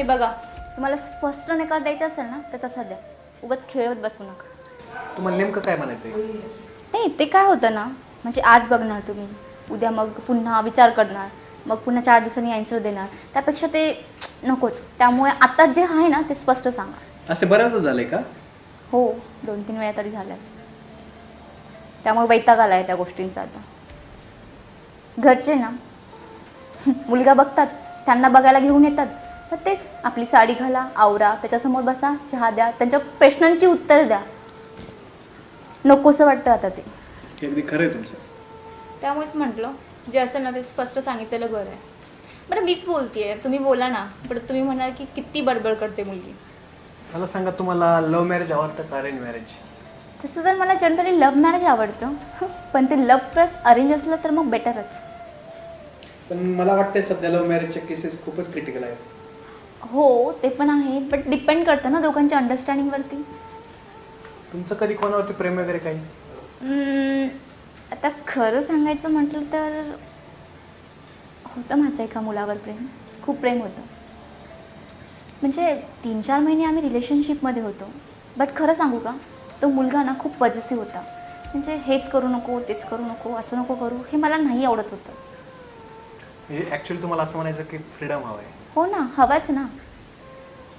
हे बघा तुम्हाला स्पष्ट निकाल द्यायचा असेल ना तर तसा द्या. उगाच खेळत बसू नका. तुम्हाला नेमकं काय म्हणायचं नाही ते काय होतं ना म्हणजे आज बघणार तुम्ही. उद्या मग पुन्हा विचार करणार. मग पुन्हा चार दिवसांनी आन्सर देणार. त्यापेक्षा ते नकोच. त्यामुळे आता जे आहे ना ते स्पष्ट सांगा. असे बऱ्याचदा झालंय का? हो दोन तीन वेळा तरी झालं आहे त्यामुळे वैताग आला आहे त्या गोष्टींचा आता. घरचे ना मुलगा बघतात त्यांना बघायला घेऊन येतात. तर तेच आपली साडी घाला आवरा त्याच्यासमोर बसा चहा द्या त्यांच्या प्रश्नांची उत्तर द्या. नकोसं वाटतं आता ते. हे अगदी खरं आहे तुमचं. त्यामुळेच म्हटलं जे असेल ना ते स्पष्ट सांगितलेलं बरं आहे. बरं मीच बोलतीये. तुम्ही बोला ना. पण तुम्ही म्हणाल की किती बडबड करते मुलगी. मला सांगा तुम्हाला लव्ह मॅरेज आवडतं का अरेंज मॅरेज तसं तर मला जनरली लव्ह मॅरेज आवडतं. पण ते लव्ह प्लस अरेंज असलं तर मग बेटरच पण मला वाटतंय सध्या लव्ह मॅरेजच्या केसेस खूपच क्रिटिकल आहेत. हो ते पण आहे बट डिपेंड करतं ना दोघांच्या अंडरस्टँडिंगवरती तुमचं कधी कोणावरती प्रेम वगैरे काही? हम्म, आता खरं सांगायचं म्हटलं तर होतं माझं एका मुलावर प्रेम. खूप प्रेम होतं. म्हणजे तीन चार महिने आम्ही रिलेशनशिपमध्ये होतो. बट खरं सांगू का तो मुलगा ना खूप पॉझिटिव्ह होता. म्हणजे हेच करू नको तेच करू नको असं नको करू हे मला नाही आवडत होतं. ॲक्च्युली तुम्हाला असं म्हणायचं की फ्रीडम हवं आहे हो ना हवाच ना.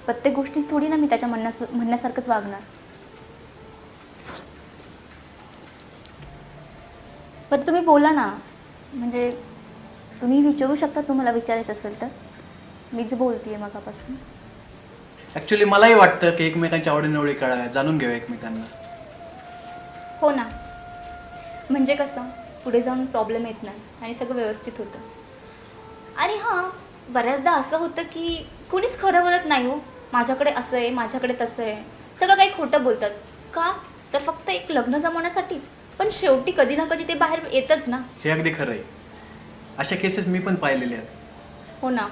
प्रत्येक गोष्टी थोडी ना मी त्याच्या म्हणण्यास म्हणण्यासारखंच वागणार. पण तुम्ही बोला ना म्हणजे तुम्ही विचारू शकता तुम्हाला विचारायचं असेल तर. मीच बोलतीये मगापासून. ॲक्च्युली मलाही वाटतं की एकमेकांच्या आवडीनिवडी कळा जाणून घेऊया एकमेकांना. हो ना. म्हणजे कसं पुढे जाऊन प्रॉब्लेम येत नाही आणि सगळं व्यवस्थित होतं. आणि हां बऱ्याचदा असं होतं की कोणीच खरं बोलत नाही हो. माझ्याकडे असं आहे माझ्याकडे तसं आहे. सगळं काही खोटं बोलतात. का? तर फक्त एक लग्न जमवण्यासाठी. पण शेवटी कधी ना कधी ते बाहेर येतच ना. हे अगदी खरं आहे. अशा केसेस मी पण पाहिलेल्या आहेत. हो ना.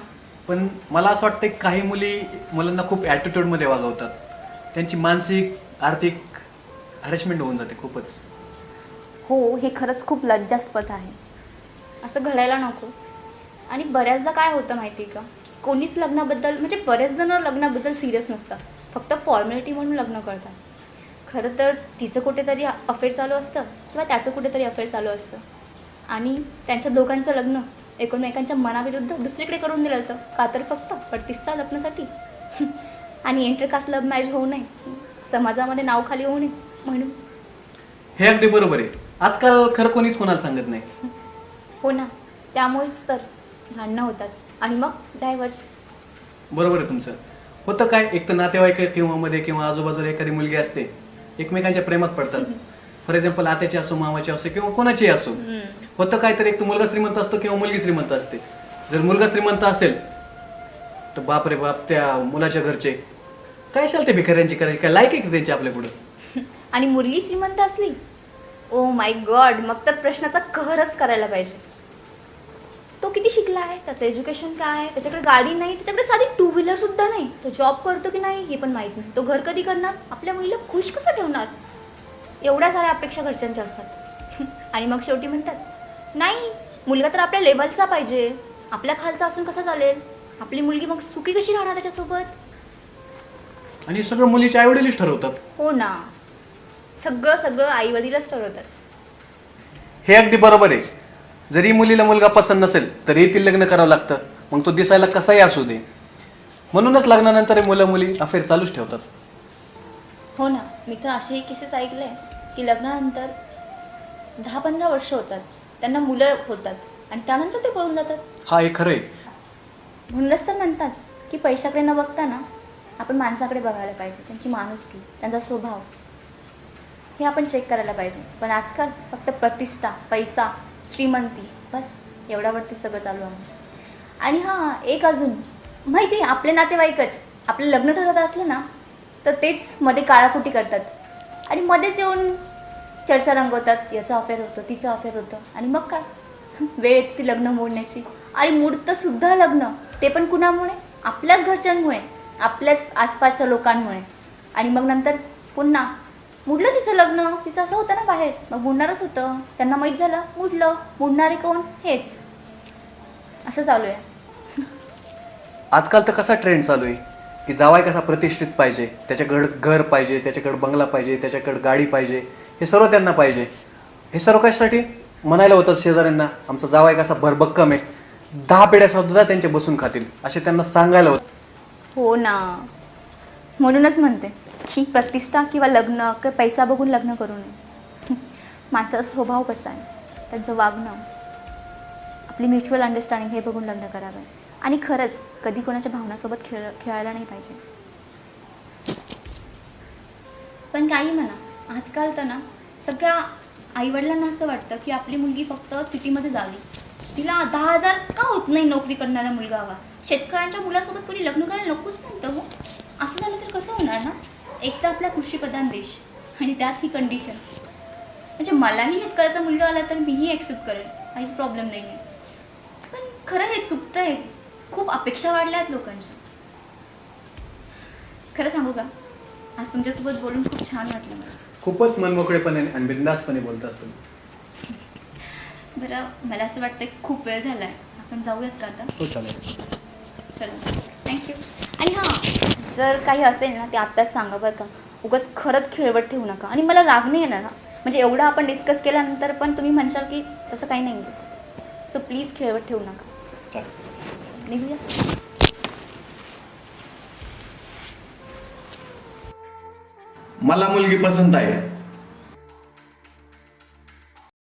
पण मला असं वाटतं की काही मुली मुलांना खूप ॲटिट्यूडमध्ये वागवतात. त्यांची मानसिक आर्थिक हॅरेसमेंट होऊन जाते खूपच. हो हे खरंच खूप लज्जास्पद आहे. असं घडायला नको. आणि बऱ्याचदा काय होतं माहिती आहे का? कोणीच लग्नाबद्दल म्हणजे बरेच जण लग्नाबद्दल सिरियस नसतात फक्त फॉर्मॅलिटी म्हणून लग्न करतात. खरं तर तिचं कुठेतरी अफेअर चालू असतं किंवा त्याचं कुठेतरी अफेअर चालू असतं. आणि त्यांच्या दोघांचं लग्न एकमेकांच्या मनाविरुद्ध दुसरीकडे करून दिलं होतं का तर फक्त पडतिसच्या लग्नासाठी. आणि इंटरकास्ट लव्ह मॅरेज होऊ नये. समाजामध्ये नाव खाली होऊ नये म्हणून. हे अगदी बरोबर आहे. आजकाल खरं कोणीच कोणाला सांगत नाही. हो ना. त्यामुळेच तर. भांडणं होतात. आणि मग डायव्हर्स बरोबर आहे तुमचं. होतं काय एक तर नातेवाईक किंवा मध्ये किंवा आजूबाजूला एखादी मुलगी असते एकमेकांच्या प्रेमात पडतात. फॉर एक्झाम्पल आत्याची असो मामाची असो किंवा कोणाचीही असो. होतं काय तर एक तर मुलगा श्रीमंत असतो किंवा मुलगी श्रीमंत असते. जर मुलगा श्रीमंत असेल तर बाप रे बाप त्या मुलाच्या घरचे. काय असेल ते भिकाऱ्यांची करायची? काय लायक आहे का त्यांची आपल्या पुढं? आणि मुलगी श्रीमंत असली ओ माय गॉड मग तर प्रश्नाचा कहरच करायला पाहिजे. किती शिकला आहे त्याचं एज्युकेशन काय? आहे त्याच्याकडे गाडी नाही त्याच्याकडे साधी टू व्हीलर सुद्धा नाही. तो जॉब करतो की नाही हे पण माहीत नाही. तो घर कधी करणार? आपल्या मुलीला खुश कसं ठेवणार? एवढ्या साऱ्या अपेक्षा घरच्यांच्या असतात. आणि मग शेवटी म्हणतात नाही मुलगा तर आपल्या लेवलचा पाहिजे. आपल्या खालचा असून कसा चालेल? आपली मुलगी मग सुखी कशी राहणार त्याच्यासोबत? आणि सगळं मुलीच्या आईवडीलच ठरवतात. हो ना. सगळं सगळं आई वडीलच ठरवतात. हे अगदी बरोबर आहे. जरी मुलीला मुलगा पसंत नसेल तरी ती लग्न करावं लागतं. मग तो दिसायला कसाही असू दे. म्हणूनच लग्नानंतर मुलं मुली अफेअर चालूच ठेवतात. हो ना. मी तर असेही केसेस ऐकले की लग्नानंतर दहा पंधरा वर्ष होतात. त्यांना मुलं होतात आणि त्यानंतर ते पळून जातात. हा हे खरं आहे म्हणूनच तर म्हणतात की पैशाकडे न बघता ना आपण माणसाकडे बघायला पाहिजे. त्यांची माणुसकी त्यांचा स्वभाव हे आपण चेक करायला पाहिजे. पण आजकाल फक्त प्रतिष्ठा पैसा श्रीमंती. बस एवढ्यावरती सगळं चालू आहे. आणि हां एक अजून. माहिती आहे आपले नातेवाईकच. आपलं लग्न ठरत असलं ना तर तेच मध्ये काळाकुटी करतात. आणि मध्येच येऊन चर्चा रंगवतात. याचं अफेअर होतं तिचं अफेअर होतं. आणि मग काय? वेळ येते ती लग्न मोडण्याची. आणि मुडतंसुद्धा लग्न. ते पण कुणामुळे? आपल्याच घरच्यांमुळे. आपल्याच आसपासच्या लोकांमुळे. आणि मग नंतर पुन्हा मुडलं तिचं लग्न. तिचं असं होतं ना बाहेर. मग मुडणारच होतं. त्यांना माहीत झालं मुडलं. मुडणारे कोण? हेच. असं चालू आहे. आजकाल तर कसा ट्रेंड चालू आहे? की जावाय कसा प्रतिष्ठित पाहिजे? त्याच्याकडं घर पाहिजे त्याच्याकडं बंगला पाहिजे त्याच्याकडं गाडी पाहिजे. हे सर्व त्यांना पाहिजे. हे सर्व कशासाठी? म्हणायला होतं शेजाऱ्यांना आमचा जावाय कसा भरभक्कम आहे. दहा पिढ्या सुद्धा त्यांचे बसून खातील. असे त्यांना सांगायला होतं. हो ना. म्हणूनच म्हणते. की प्रतिष्ठा किंवा लग्न किंवा पैसा बघून लग्न करू नये. माणसाचा स्वभाव कसा आहे? त्यांचं वागणं आपली म्युच्युअल अंडरस्टँडिंग हे बघून लग्न करावं. आणि खरंच कधी कोणाच्या भावनासोबत खेळ खेळायला नाही पाहिजे. पण काही म्हणा आजकाल तर ना सगळ्या आईवडिलांना असं वाटतं की आपली मुलगी फक्त सिटीमध्ये जावी. तिला दहा हजार का होत नाही नोकरी करणारा मुलगा हवा? शेतकऱ्यांच्या मुलासोबत कोणी लग्न करायला नकोच म्हणतं हो. असं झालं तर कसं होणार ना? एक तर आपला कृषीप्रधान देश आणि त्यात ही कंडिशन म्हणजे मलाही शेतकऱ्याचा मुलगा आला तर मीही ॲक्सेप्ट करेल काहीच प्रॉब्लेम नाही आहे. पण खरं हे चुकतं आहे. खूप अपेक्षा वाढल्या आहेत लोकांच्या. खरं सांगू का? आज तुमच्यासोबत बोलून खूप छान वाटलं मला. खूपच मनमोकळेपणे आणि बिंदासपणे बोलतात तुम्ही. बरं मला असं वाटतं खूप वेळ झाला आहे आपण जाऊयात का आता? हो चालेल. चला. थँक्यू आणि हां जर काही असेल ना ते आत्ताच सांगा बरं का. उगाच खरंच खेळवत ठेवू नका. आणि मला राग नाही येणार ना म्हणजे एवढं आपण डिस्कस केल्यानंतर पण तुम्ही म्हणशाल की तसं काही नाही. सो प्लीज खेळवत ठेवू नका. निघूया. मला मुलगी पसंत आहे.